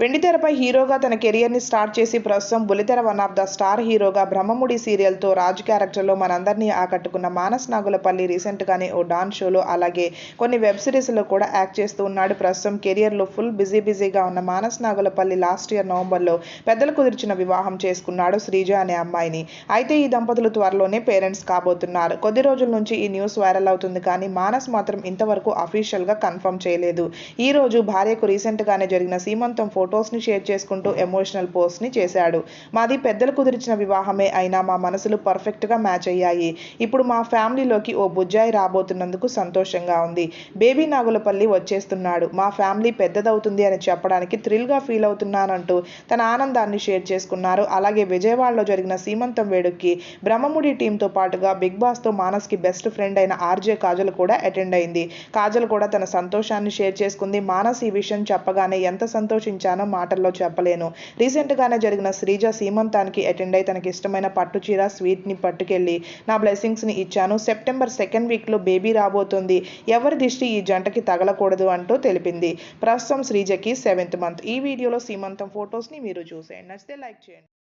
వెండితెరపై హీరోగా తన కెరియర్ని స్టార్ట్ చేసి ప్రస్తుతం బులితెర వన్ ఆఫ్ ద స్టార్ హీరోగా బ్రహ్మముడి సీరియల్తో రాజు క్యారెక్టర్లో మనందరినీ ఆకట్టుకున్న మానస్ నాగులపల్లి రీసెంట్గానే ఓ డాన్స్ షోలో అలాగే కొన్ని వెబ్ సిరీస్లో కూడా యాక్ట్ చేస్తూ ఉన్నాడు. ప్రస్తుతం కెరియర్లో ఫుల్ బిజీ బిజీగా ఉన్న మానస్ నాగులపల్లి లాస్ట్ ఇయర్ నవంబర్లో పెద్దలు కుదిర్చిన వివాహం చేసుకున్నాడు శ్రీజ అనే అమ్మాయిని. అయితే ఈ దంపతులు త్వరలోనే పేరెంట్స్ కాబోతున్నారు. కొద్ది రోజుల నుంచి ఈ న్యూస్ వైరల్ అవుతుంది కానీ మానస్ మాత్రం ఇంతవరకు అఫీషియల్గా కన్ఫర్మ్ చేయలేదు. ఈ రోజు భార్యకు రీసెంట్గానే జరిగిన సీమంతం ఫొటోస్ని షేర్ చేసుకుంటూ ఎమోషనల్ పోస్ట్ని చేశాడు. మాది పెద్దలు కుదిరిచిన వివాహమే అయినా మా మనసులు పర్ఫెక్ట్గా మ్యాచ్ అయ్యాయి. ఇప్పుడు మా ఫ్యామిలీలోకి ఓ బుజ్జాయి రాబోతున్నందుకు సంతోషంగా ఉంది. బేబీ నాగులపల్లి వచ్చేస్తున్నాడు. మా ఫ్యామిలీ పెద్దదవుతుంది అని చెప్పడానికి థ్రిల్గా ఫీల్ అవుతున్నానంటూ తన ఆనందాన్ని షేర్ చేసుకున్నారు. అలాగే విజయవాడలో జరిగిన సీమంతం వేడుక్కి బ్రహ్మముడి టీంతో పాటుగా బిగ్ బాస్తో మానస్కి బెస్ట్ ఫ్రెండ్ అయిన ఆర్జే కాజల్ కూడా అటెండ్ అయింది. కాజల్ కూడా తన సంతోషాన్ని షేర్ చేసుకుంది. మానస్ ఈ విషయం చెప్పగానే ఎంత సంతోషించాను మాటల్లో చెప్పలేను. రీసెంట్గానే జరిగిన శ్రీజ సీమంతానికి అటెండ్ అయి తనకి ఇష్టమైన పట్టు చీర స్వీట్ని పట్టుకెళ్ళి నా బ్లెస్సింగ్స్ని ఇచ్చాను. సెప్టెంబర్ సెకండ్ వీక్లో బేబీ రాబోతుంది. ఎవరి దిష్టి ఈ జంటకి తగలకూడదు అంటూ తెలిపింది. ప్రస్తుతం శ్రీజకి సెవెంత్ మంత్. ఈ వీడియోలో సీమంతం ఫొటోస్ని మీరు చూసేయండి. నచ్చితే లైక్ చేయండి.